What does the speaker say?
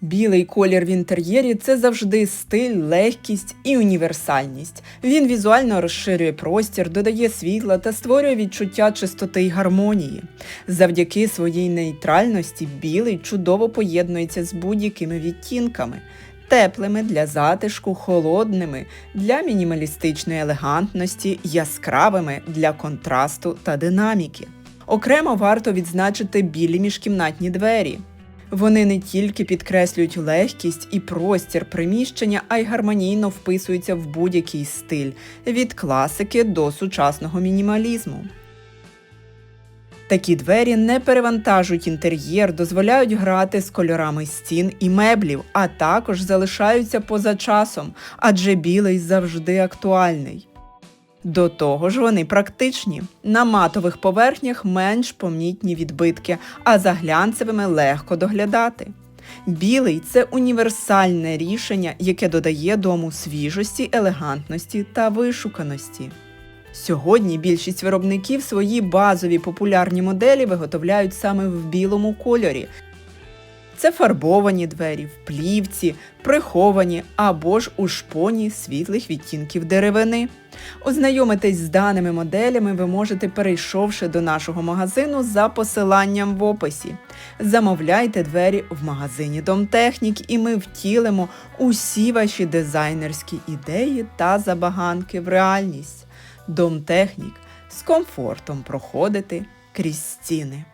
Білий колір в інтер'єрі це завжди стиль, легкість і універсальність. Він візуально розширює простір, додає світла та створює відчуття чистоти й гармонії. Завдяки своїй нейтральності білий чудово поєднується з будь-якими відтінками. Теплими для затишку, холодними для мінімалістичної елегантності, яскравими для контрасту та динаміки. Окремо варто відзначити білі міжкімнатні двері. Вони не тільки підкреслюють легкість і простір приміщення, а й гармонійно вписуються в будь-який стиль від класики до сучасного мінімалізму. Такі двері не перевантажують інтер'єр, дозволяють грати з кольорами стін і меблів, а також залишаються поза часом, адже білий завжди актуальний. До того ж, вони практичні. На матових поверхнях менш помітні відбитки, а за глянцевими легко доглядати. Білий це універсальне рішення, яке додає дому свіжості, елегантності та вишуканості. Сьогодні більшість виробників свої базові популярні моделі виготовляють саме в білому кольорі. Це фарбовані двері, в плівці, приховані або ж у шпоні світлих відтінків деревини. Ознайомитись з даними моделями ви можете, перейшовши до нашого магазину за посиланням в описі. Замовляйте двері в магазині Домтехнік, і ми втілимо усі ваші дизайнерські ідеї та забаганки в реальність. Домтехнік з комфортом проходити крізь стіни.